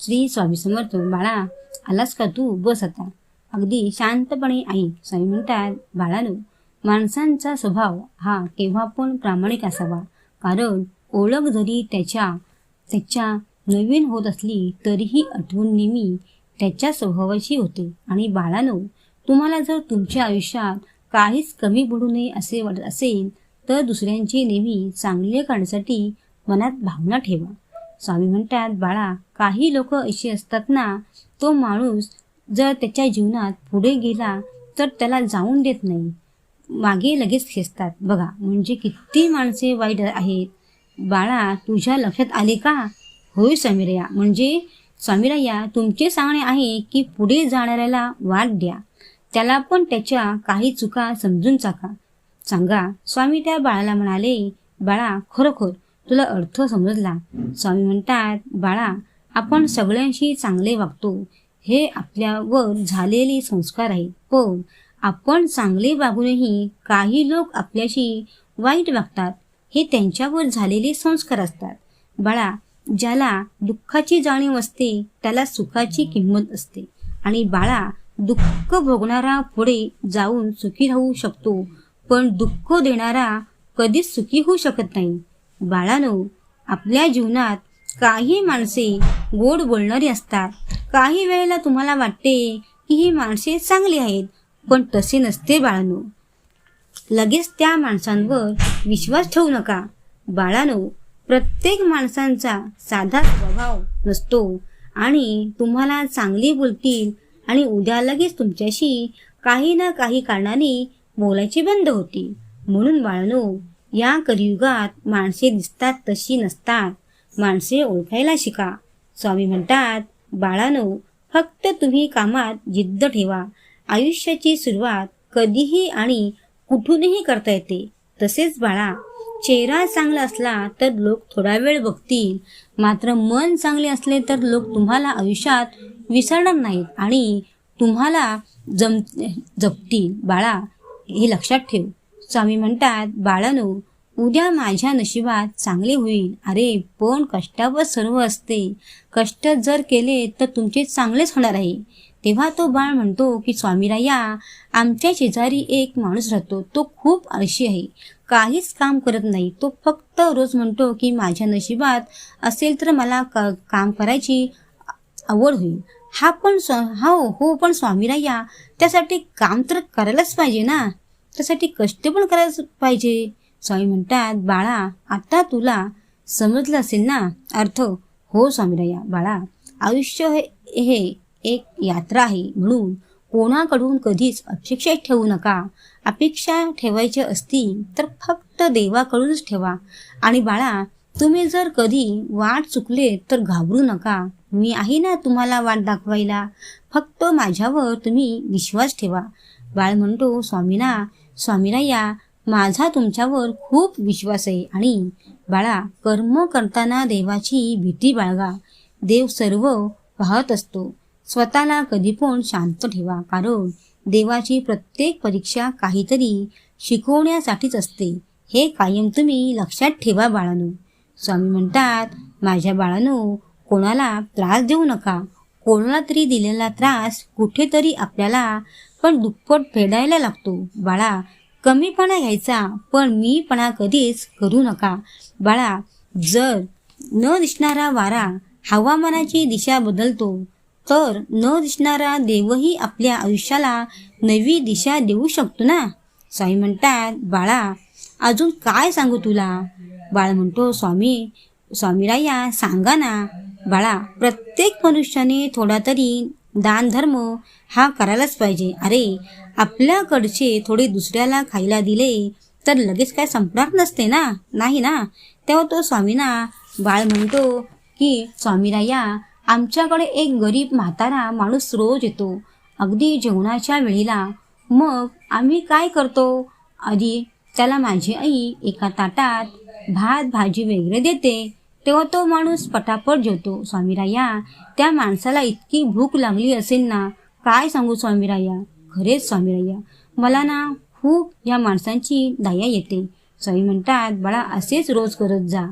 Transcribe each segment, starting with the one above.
श्री स्वामी समर्थ बाळा आलास का तू? बस आता. अगदी शांतपणे आई स्वामी म्हणतात बाळानो माणसांचा स्वभाव हा केव्हा पण प्रामाणिक असावा. कारण ओळख जरी त्याच्या त्याच्या नवीन होत असली तरीही आठवून नेहमी त्याच्या स्वभावाची होते. आणि बाळानो तुम्हाला जर तुमच्या आयुष्यात काहीच कमी पडू नये असे वाटत असेल तर दुसऱ्यांचे नेहमी चांगले करण्यासाठी मनात भावना ठेवा. स्वामी म्हणतात बाळा काही लोक अशी असतात ना तो माणूस जर त्याच्या जीवनात पुढे गेला तर त्याला जाऊन देत नाही. मागे लगेच खेचतात. बघा म्हणजे किती माणसे वाईट आहेत. बाळा तुझ्या लक्षात आले का? होय समीरया. म्हणजे समीरया तुमचे सांगणे आहे की पुढे जाणाऱ्याला वाट द्या. त्याला पण त्याच्या काही चुका समजून चाका. सांगा. स्वामी त्या बाळाला म्हणाले बाळा खरोखर तुला अर्थ समजला? स्वामी म्हणतात बाळा आपण सगळ्यांशी चांगले वागतो. हे आपल्यावर झालेले संस्कार आहेत. पण आपण चांगले वागूनही काही लोक आपल्याशी वाईट वागतात. हे त्यांच्यावर झालेले संस्कार असतात. बाळा ज्याला दुःखाची जाणीव असते त्याला सुखाची किंमत असते. आणि बाळा दुःख भोगणारा पुढे जाऊन सुखी राहू शकतो. पण दुःख देणारा कधीच सुखी होऊ शकत नाही. बाळानो आपल्या जीवनात काही माणसे गोड बोलणारी असतात. काही वेळेला तुम्हाला वाटते की ही माणसे चांगली आहेत पण तसे नसते बाळानो. लगेच त्या माणसांवर विश्वास ठेवू नका. बाळानो प्रत्येक माणसांचा साधा स्वभाव नसतो आणि तुम्हाला चांगली बोलतील आणि उद्या लगेच तुमच्याशी काही ना काही कारणाने बोलायची बंद होती म्हणून बाळानो या कलियुगात माणसे दिसतात तशी नसतात. माणसे ओळखायला शिका. स्वामी म्हणतात बाळानो फक्त तुम्ही कामात जिद्द ठेवा. आयुष्याची सुरुवात कधीही आणि कुठूनही करता येते. तसेच बाळा चेहरा चांगला असला तर लोक थोडा वेळ बघतील. मात्र मन चांगले असले तर लोक तुम्हाला आयुष्यात विसरणार नाहीत आणि तुम्हाला जम जपतील. बाळा हे लक्षात ठेव. स्वामी म्हणतात बाळानो उद्या माझ्या नशिबात चांगले होईल. अरे पण कष्टावर सर्व असते. कष्ट जर केले तर तुमचे चांगलेच होणार आहे. तेव्हा तो बाळ म्हणतो की स्वामीराया आमच्या शेजारी एक माणूस राहतो. तो खूप आळशी आहे. काहीच काम करत नाही. तो फक्त रोज म्हणतो की माझ्या नशिबात असेल तर मला क काम करायची आवड होईल. हा पण स्व हो हो पण स्वामीराया त्यासाठी काम तर करायलाच पाहिजे ना. त्यासाठी कष्ट पण करायला पाहिजे. स्वामी म्हणतात बाळा आता तुला समजलं असेल ना अर्थ. हो स्वामीराया बाळा आयुष्य हे हे एक यात्रा आहे. म्हणून कोणाकडून कधीच अपेक्षा ठेवू नका. अपेक्षा ठेवायची असतील तर फक्त देवाकडूनच ठेवा. आणि बाळा तुम्ही जर कधी वाट चुकले तर घाबरू नका. मी आहे ना तुम्हाला वाट दाखवायला. फक्त माझ्यावर तुम्ही विश्वास ठेवा. बाळ म्हणतो स्वामीना स्वामीना या माझा तुमच्यावर खूप विश्वास आहे. आणि बाळा कर्म करताना देवाची भीती बाळगा. देव सर्व पाहत असतो. स्वतःला कधी पण शांत ठेवा. कारण देवाची प्रत्येक परीक्षा काहीतरी शिकवण्यासाठीच असते. हे कायम तुम्ही लक्षात ठेवा बाळानो. स्वामी म्हणतात माझ्या बाळानो कोणाला त्रास देऊ नका. कोणाला तरी दिलेला त्रास कुठेतरी आपल्याला पण दुप्पट फेडायला लागतो. बाळा कमीपणा घ्यायचा पण मीपणा कधीच करू नका. बाळा जर न दिसणारा वारा हवामानाची दिशा बदलतो तर न दिसणारा देवही आपल्या आयुष्याला नवी दिशा देऊ शकतो ना? स्वामी म्हणतात बाळा अजून काय सांगू तुला? बाळ म्हणतो स्वामी स्वामीराया सांगा ना. बाळा प्रत्येक मनुष्याने थोडा तरी दानधर्म हा करायलाच पाहिजे. अरे आपल्याकडचे थोडे दुसऱ्याला खायला दिले तर लगेच काय संपणार नसते ना? नाही ना? तेव्हा तो स्वामीना बाळ म्हणतो की स्वामीराया आमच्याकडे एक गरीब म्हातारा माणूस रोज येतो. अगदी जेवणाच्या वेळेला मग आम्ही काय करतो? आधी त्याला माझी आई एका ताटात भात भाजी वगैरे देते. तेव्हा तो माणूस पटापट जेवतो. स्वामीराया त्या माणसाला इतकी भूक लागली असेल ना काय सांगू स्वामीराया? खरेच स्वामीराया मला ना खूप या माणसांची दया येते. स्वामी म्हणतात बाळा असेच रोज करत जा.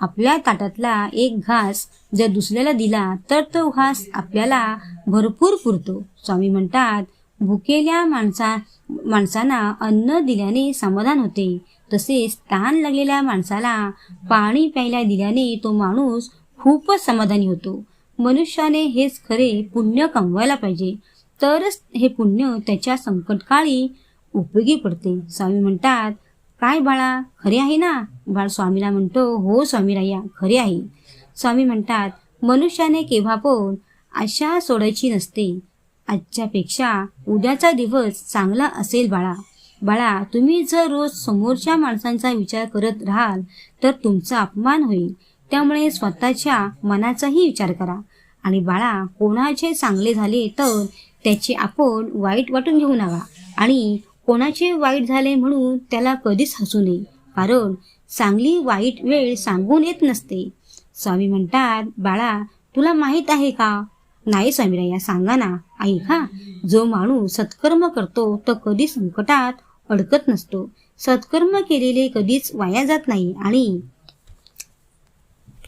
आपल्या ताटातला एक घास जर दुसऱ्याला दिला तर तो घास आपल्याला भरपूर पुरतो. स्वामी म्हणतात भुकेल्या माणसा माणसांना अन्न दिल्याने समाधान होते. तसेच ताण लागलेल्या माणसाला पाणी प्यायला दिल्याने तो माणूस खूपच समाधानी होतो. मनुष्याने हेच खरे पुण्य कमवायला पाहिजे. तरच हे पुण्य त्याच्या संकटकाळी उपयोगी पडते. स्वामी म्हणतात काय बाळा खरे आहे ना? बाळ स्वामीला म्हणतो हो स्वामीराया खरे आहे. स्वामी म्हणतात मनुष्याने केव्हा पण आशा सोडायची नसते. आजच्यापेक्षा उद्याचा दिवस चांगला असेल बाळा. बाळा तुम्ही जर रोज समोरच्या माणसांचा विचार करत राहाल तर तुमचा अपमान होईल. त्यामुळे स्वतःच्या मनाचाही विचार करा. आणि बाळा कोणाचे चांगले झाले तर त्याचे आपण वाईट वाटून घेऊ नका. आणि कोणाचे वाईट झाले म्हणून त्याला कधीच हसू नये कारण चांगली वाईट वेळ सांगून येत नसते. स्वामी म्हणतात बाळा तुला माहीत आहे का? नाही स्वामीराया सांगा ना. आई हा. जो माणूस सत्कर्म करतो तो कधी संकटात अडकत नसतो. सत्कर्म केलेले कधीच वाया जात नाही. आणि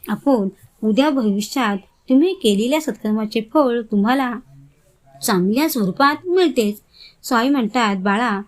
आपण उद्या भविष्यात तुम्ही केलेल्या सत्कर्माचे फळ तुम्हाला चांगल्या स्वरूपात मिळतेच. स्वामी म्हणतात बाळा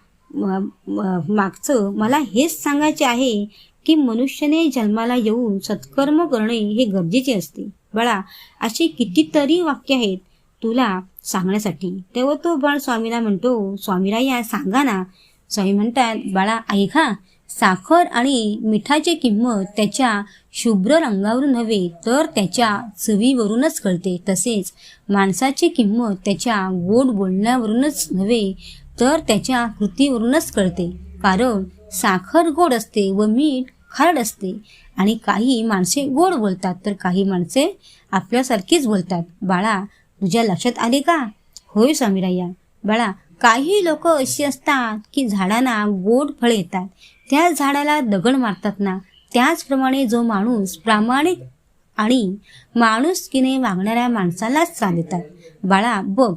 मागचं मला हेच सांगायचे आहे की मनुष्याने जन्माला येऊन सत्कर्म करणे हे गरजेचे असते. बाळा अशी कितीतरी वाक्य आहेत. तुला सांगण्यासाठी. तेव्हा तो बाळ स्वामीला म्हणतो स्वामीराया सांगा ना. स्वामी म्हणतात बाळा ऐका साखर आणि मिठाची किंमत त्याच्या शुभ्र रंगावरून नव्हे तर त्याच्या चवीवरूनच कळते. तसेच माणसाची किंमत त्याच्या गोड बोलण्यावरूनच नव्हे तर त्याच्या कृतीवरूनच कळते. कारण साखर गोड असते व मीठ खारड असते आणि काही माणसे गोड बोलतात तर काही माणसे आपल्यासारखीच बोलतात. बाळा तुझ्या लक्षात आले का? होय स्वामीराया बाळा काही लोक अशी असतात की झाडांना गोड फळे येतात. त्या झाडाला दगड मारतात ना? त्याचप्रमाणे जो माणूस प्रामाणिक आणि माणुसकीने वागणाऱ्या माणसालाच चाल देतात बाळा बघ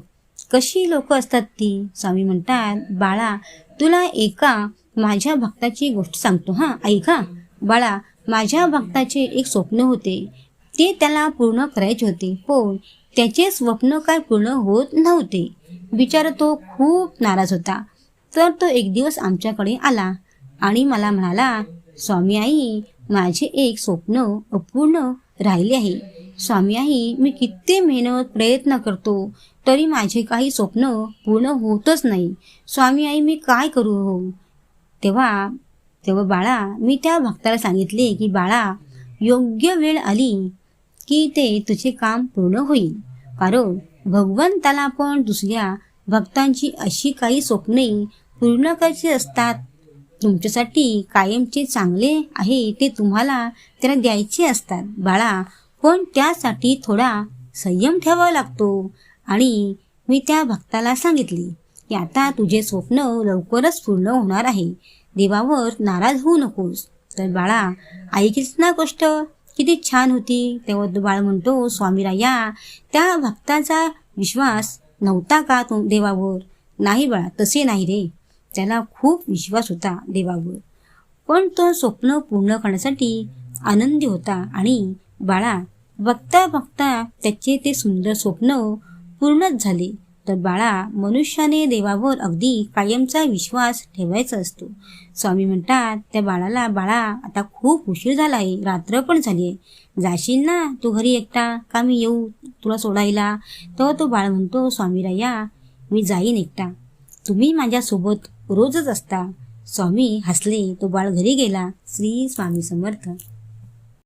कशी लोक असतात ती? स्वामी म्हणतात बाळा तुला एका माझ्या भक्ताची गोष्ट सांगतो हां ऐका बाळा माझ्या भक्ताचे एक स्वप्न होते. ते त्याला पूर्ण करायचे होते. पण त्याचे स्वप्न काय पूर्ण होत नव्हते. बिचारा तो खूप नाराज होता. तर तो एक दिवस आमच्याकडे आला आणि मला म्हणाला स्वामी आई माझे एक स्वप्न अपूर्ण राहिले आहे. स्वामी आई मी किती मेहनत प्रयत्न करतो तरी माझे काही स्वप्न पूर्ण होतच नाही. स्वामी आई मी काय करू हो? तेव्हा तेव्हा बाळा मी त्या भक्ताला सांगितले की बाळा योग्य वेळ आली की ते तुझे काम पूर्ण होईल. कारण भगवंताला पण दुसऱ्या भक्तांची अशी काही स्वप्ने पूर्ण करायची असतात. तुमच्यासाठी कायमचे चांगले आहे ते तुम्हाला त्याला द्यायचे असतात. बाळा पण त्यासाठी थोडा संयम ठेवावा लागतो. आणि मी त्या भक्ताला सांगितले की आता तुझे स्वप्न लवकरच पूर्ण होणार आहे. देवावर नाराज होऊ नकोस. तर बाळा ऐकलीस ना गोष्ट किती छान होती. तेव्हा तो बाळ म्हणतो स्वामीराया त्या भक्ताचा विश्वास नव्हता का तो देवावर? नाही बाळा तसे नाही रे. त्याला खूप विश्वास होता देवावर. पण तो स्वप्न पूर्ण करण्यासाठी आनंदी होता आणि बाळा बघता बघता त्याचे ते सुंदर स्वप्न पूर्णच झाले. तर बाळा मनुष्याने देवावर अगदी कायमचा विश्वास ठेवायचा असतो. स्वामी म्हणतात त्या बाळाला बाळा आता खूप उशीर झाला आहे रात्र पण झाली आहे जाशील ना तू घरी एकटा? का मी येऊ? तुला सोडायला? तर तो बाळ म्हणतो स्वामीराया मी जाईन एकटा. तुम्ही माझ्यासोबत रोजच असता. स्वामी हसले तो बाळ घरी गेला. श्री स्वामी समर्थ.